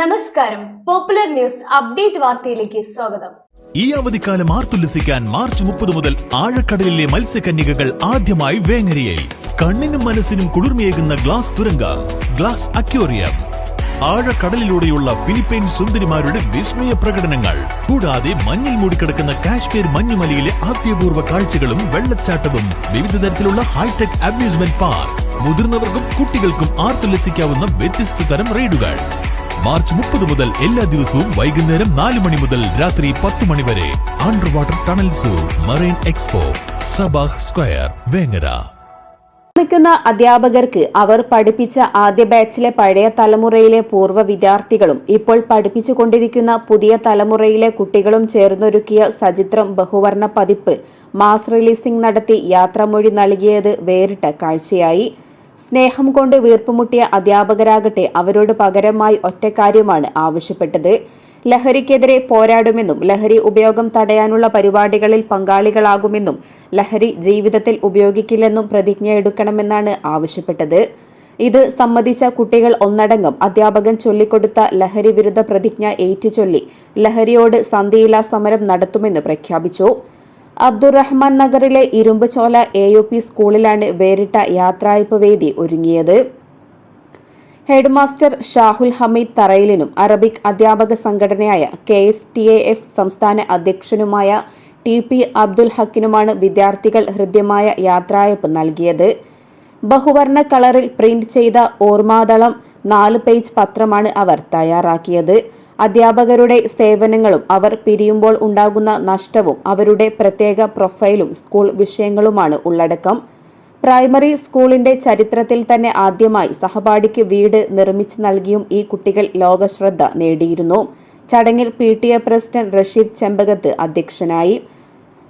നമസ്കാരം. Popular news update വാർത്തയിലേക്ക് സ്വാഗതം. ഈ അവധിക്കാലം ആർത്തുല്ലസിക്കാൻ മാർച്ച് മുപ്പത് മുതൽ ആഴക്കടലിലെ മത്സ്യകന്യകകൾ ആദ്യമായി വേങ്ങരയിൽ കണ്ണിനും മനസ്സിനും കുളിർമയേകുന്ന ഗ്ലാസ് തുരങ്ക ഗ്ലാസ് അക്യോറിയം ആഴക്കടലിലൂടെയുള്ള ഫിലിപ്പൈൻ സുന്ദരിമാരുടെ വിസ്മയ പ്രകടനങ്ങൾ കൂടാതെ മഞ്ഞിൽ മൂടിക്കിടക്കുന്ന കാശ്മീർ മഞ്ഞുമലയിലെ ആദ്യപൂർവ കാഴ്ചകളും വെള്ളച്ചാട്ടവും വിവിധ തരത്തിലുള്ള ഹൈടെക് അമ്യൂസ്മെന്റ് പാർക്ക് മുതിർന്നവർക്കും കുട്ടികൾക്കും ആർത്തുല്ലസിക്കാവുന്ന വ്യത്യസ്ത തരം റൈഡുകൾ മാർച്ച് മുപ്പത് മുതൽ എല്ലാ ദിവസവും വൈകുന്നേരം നാല് മണി മുതൽ രാത്രി പത്ത് മണി വരെ under water tunnel zoo marine expo Sabah square Vengara. അധ്യാപകർക്ക് അവർ പഠിപ്പിച്ച ആദ്യ ബാച്ചിലെ പഴയ തലമുറയിലെ പൂർവ വിദ്യാർത്ഥികളും ഇപ്പോൾ പഠിപ്പിച്ചുകൊണ്ടിരിക്കുന്ന പുതിയ തലമുറയിലെ കുട്ടികളും ചേർന്നൊരുക്കിയ സചിത്രം ബഹുവർണ പതിപ്പ് മാസ് റിലീസിംഗ് നടത്തി യാത്രാമൊഴി നൽകിയത് വേറിട്ട കാഴ്ചയായി. സ്നേഹം കൊണ്ട് വീർപ്പുമുട്ടിയ അധ്യാപകരാകട്ടെ അവരോട് പകരമായി ഒറ്റക്കാര്യമാണ് ആവശ്യപ്പെട്ടത്. ലഹരിക്കെതിരെ പോരാടുമെന്നും ലഹരി ഉപയോഗം തടയാനുള്ള പരിപാടികളിൽ പങ്കാളികളാകുമെന്നും ലഹരി ജീവിതത്തിൽ ഉപയോഗിക്കില്ലെന്നും പ്രതിജ്ഞ എടുക്കണമെന്നാണ് ആവശ്യപ്പെട്ടത്. ഇത് സംബന്ധിച്ച കുട്ടികൾ ഒന്നടങ്കം അധ്യാപകൻ ചൊല്ലിക്കൊടുത്ത ലഹരി വിരുദ്ധ പ്രതിജ്ഞ ഏറ്റുചൊല്ലി ലഹരിയോട് സന്ധിയില്ലാ സമരം നടത്തുമെന്ന് പ്രഖ്യാപിച്ചു. അബ്ദുറഹ്മാൻ നഗറിലെ ഇരുമ്പുചോല എ യു പി സ്കൂളിലാണ് വേറിട്ട യാത്രായ്പ വേദി ഒരുങ്ങിയത്. ഹെഡ്മാസ്റ്റർ ഷാഹുൽ ഹമീദ് തറയിലിനും അറബിക് അധ്യാപക സംഘടനയായ K S T A F സംസ്ഥാന അധ്യക്ഷനുമായ ടി പി അബ്ദുൽ ഹക്കിനുമാണ് വിദ്യാർത്ഥികൾ ഹൃദ്യമായ യാത്രായപ്പ് നൽകിയത്. ബഹുവർണ കളറിൽ പ്രിന്റ് ചെയ്ത ഓർമാതളം നാല് പേജ് പത്രമാണ് അവർ തയ്യാറാക്കിയത്. അധ്യാപകരുടെ സേവനങ്ങളും അവർ പിരിയുമ്പോൾ ഉണ്ടാകുന്ന നഷ്ടവും അവരുടെ പ്രത്യേക പ്രൊഫൈലും സ്കൂൾ വിഷയങ്ങളുമാണ് ഉള്ളടക്കം. പ്രൈമറി സ്കൂളിന്റെ ചരിത്രത്തിൽ തന്നെ ആദ്യമായി സഹപാഠിക്ക് വീട് നിർമ്മിച്ചു നൽകിയും ഈ കുട്ടികൾ ലോകശ്രദ്ധ നേടിയിരുന്നു. ചടങ്ങിൽ P T A president Rasheed Chembakath അധ്യക്ഷനായി.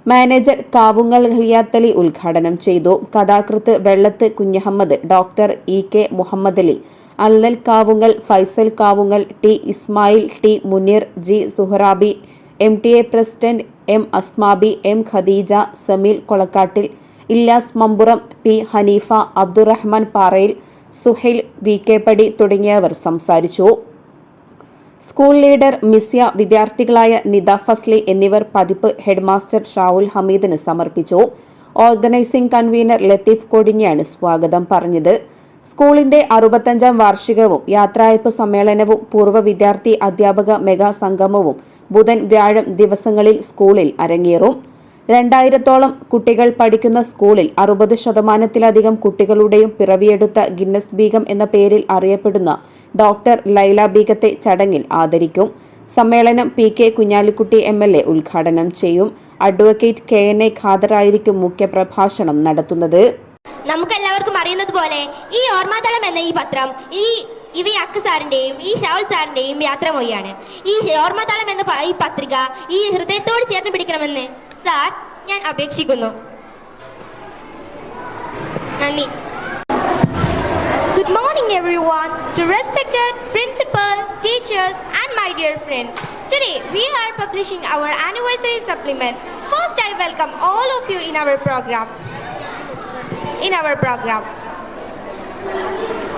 മാനേജർ കാവുങ്ങൽ ഹലിയാത്തലി ഉദ്ഘാടനം ചെയ്തു. കഥാകൃത്ത് Vellath Kunhahammed doctor E K Muhammed Ali അല്ലൽ Kavungal Faisal Kavungal T Ismail T Muneer G Suharabi M T A president M Asmabi M Khadeeja Sameel Kolakkattil Illas Mampuram P Haneefa Abdurahman Parayil Suhail V K Padi തുടങ്ങിയവർ സംസാരിച്ചു. School leader Misya വിദ്യാർത്ഥികളായ നിദ ഫസ്ലി എന്നിവർ പതിപ്പ് headmaster Shavul ഹമീദിന് സമർപ്പിച്ചു. Organising convener Latheef കൊടിഞ്ഞയാണ് സ്വാഗതം പറഞ്ഞത്. സ്കൂളിന്റെ അറുപത്തഞ്ചാം വാർഷികവും യാത്രായപ്പ് സമ്മേളനവും പൂർവ വിദ്യാർത്ഥി അധ്യാപക മെഗാ സംഗമവും ബുധൻ വ്യാഴം ദിവസങ്ങളിൽ സ്കൂളിൽ അരങ്ങേറും. രണ്ടായിരത്തോളം കുട്ടികൾ പഠിക്കുന്ന സ്കൂളിൽ അറുപത് ശതമാനത്തിലധികം കുട്ടികളുടെയും പിറവിയെടുത്ത ഗിന്നസ് ബീഗം എന്ന പേരിൽ അറിയപ്പെടുന്ന ഡോക്ടർ ലൈല ബീഗത്തെ ചടങ്ങിൽ ആദരിക്കും. സമ്മേളനം P K Kunhalikutty M L A ഉദ്ഘാടനം ചെയ്യും. അഡ്വക്കേറ്റ് കെ എൻ എ ഖാദറായിരിക്കും മുഖ്യപ്രഭാഷണം നടത്തുന്നത്. നമുക്ക് എല്ലാവർക്കും അറിയുന്നത് പോലെ ഈ ഓർമ്മാതലം എന്ന ഈ പത്രം ഈ ഇവി അക്ക് സാറിന്റെയും ഈ ഷാവുൽ സാറിന്റെയും യാത്രമൊഴിയാണ്. ഈ ഓർമ്മതാളം എന്ന ഈ പത്രിക ഈ ഹൃദയത്തോട് ചേർന്ന് പിടിക്കണമെന്ന് സാർ ഞാൻ അപേക്ഷിക്കുന്നു. നന്ദി. Morning everyone to principal teachers and my dear friends today we are publishing our anniversary supplement first I welcome all of you in our program In our program.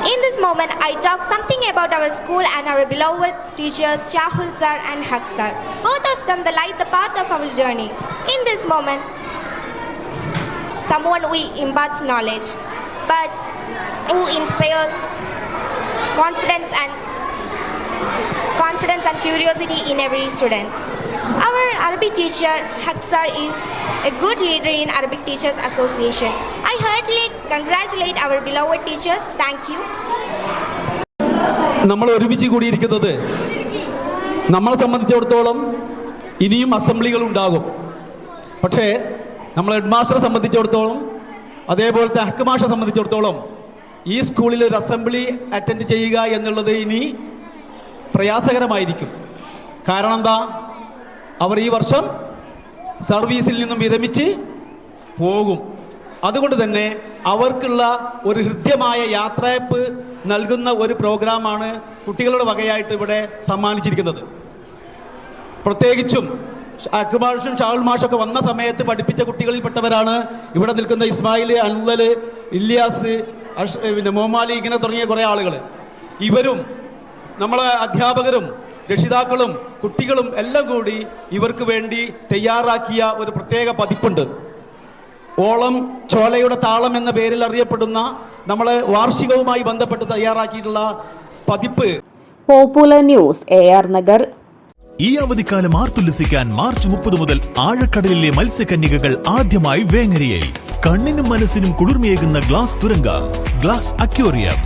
In this moment, I talk something about our school and our beloved teachers, Shahul sir and Haq sir. Both of them the light the path of our journey. In this moment, someone we imparts knowledge, but who inspires confidence and confidence and curiosity in every student. Our Arabic teacher Haksar is a good leader in Arabic Teachers Association. I heartily congratulate our beloved teachers. Thank you. നമ്മൾ ഒരുമിച്ച് കൂടിയിരിക്കുന്നത് നമ്മളെ സംബന്ധിച്ചിടത്തോളം ഇനിയും അസംബ്ലികൾ ഉണ്ടാകും പക്ഷേ നമ്മൾ head മാസ്റ്ററെ സംബന്ധിച്ചിടത്തോളം അതേപോലത്തെ ഹക്ക് മാഷെ സംബന്ധിച്ചിടത്തോളം ഈ സ്കൂളിൽ ഒരു അസംബ്ലി അറ്റൻഡ് ചെയ്യുക എന്നുള്ളത് ഇനി പ്രയാസകരമായിരിക്കും കാരണം എന്താ അവർ ഈ വർഷം സർവീസിൽ നിന്നും വിരമിച്ച് പോകും. അതുകൊണ്ട് തന്നെ അവർക്കുള്ള ഒരു ഹൃദ്യമായ യാത്രയപ്പ് നൽകുന്ന ഒരു പ്രോഗ്രാമാണ് കുട്ടികളുടെ വകയായിട്ട് ഇവിടെ സമ്മാനിച്ചിരിക്കുന്നത്. പ്രത്യേകിച്ചും അക്ബാഷും ഷാൾ മാഷൊക്കെ വന്ന സമയത്ത് പഠിപ്പിച്ച കുട്ടികളിൽപ്പെട്ടവരാണ് ഇവിടെ നിൽക്കുന്ന ഇസ്മായിൽ അൻവൽ ഇല്യാസ് പിന്നെ മോമാലി ഇങ്ങനെ തുടങ്ങിയ കുറേ ആളുകൾ ഇവരും നമ്മളെ അധ്യാപകരും രക്ഷിതാക്കളും കുട്ടികളും എല്ലാം കൂടി ഇവർക്ക് വേണ്ടി തയ്യാറാക്കിയ ഒരു പ്രത്യേക പതിപ്പുണ്ട്. ഓളം ചോലയുടെ താളം എന്ന പേരിൽ അറിയപ്പെടുന്ന നമ്മളെ വാർഷികവുമായി ബന്ധപ്പെട്ട് തയ്യാറാക്കിയിട്ടുള്ള പതിപ്പ്. Popular news A R Nagar. ഈ അവധിക്കാലം ആർത്തുല്ലസിക്കാൻ മാർച്ച് മുപ്പത് മുതൽ ആഴക്കടലിലെ മത്സ്യകന്യകകൾ ആദ്യമായി വേങ്ങരയിൽ കണ്ണിനും മനസ്സിനും കുളിർമയേകുന്ന ഗ്ലാസ് തുരങ്ക ഗ്ലാസ് അക്യോറിയം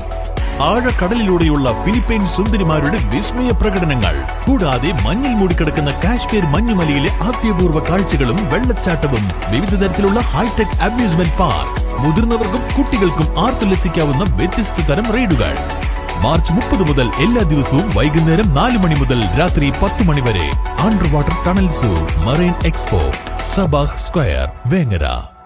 ആഴക്കടലിലൂടെയുള്ള ഫിലിപ്പൈൻ സുന്ദരിമാരുടെ വിസ്മയ പ്രകടനങ്ങൾ. കൂടാതെ മഞ്ഞിൽ മൂടിക്കിടക്കുന്ന കാശ്മീർ മഞ്ഞുമലയിലെ ആദ്യപൂർവ കാഴ്ചകളും വെള്ളച്ചാട്ടവും വിവിധ തരത്തിലുള്ള ഹൈടെക് അമ്യൂസ്മെന്റ് പാർക്ക് മുതിർന്നവർക്കും കുട്ടികൾക്കും ആർത്തുല്ലസിക്കാവുന്ന വ്യത്യസ്ത തരം റൈഡുകൾ മാർച്ച് മുപ്പത് മുതൽ എല്ലാ ദിവസവും വൈകുന്നേരം നാല് മണി മുതൽ രാത്രി പത്ത് മണി വരെ. Underwater tunnel zoo marine expo Sabah square Vengara.